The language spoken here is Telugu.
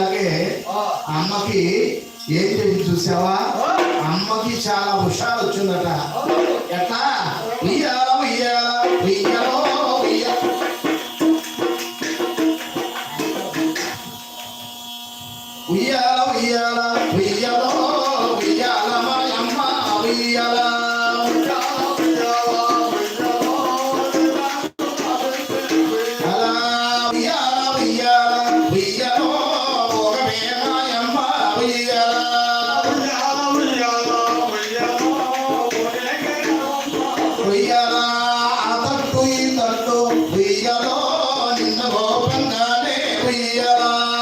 విషయాలకే అమ్మకి ఏం చేసి చూసావా? అమ్మకి చాలా హుషారు వచ్చిందట. ఎట్లా ఇయ్యాలము ఇయ్యాల ఇయ్యాలో ఉయ్యాల ఉయ్యాల ఉయ్యాలో ఉయ్యాల మా అమ్మ ఉయ్యాల Yeah.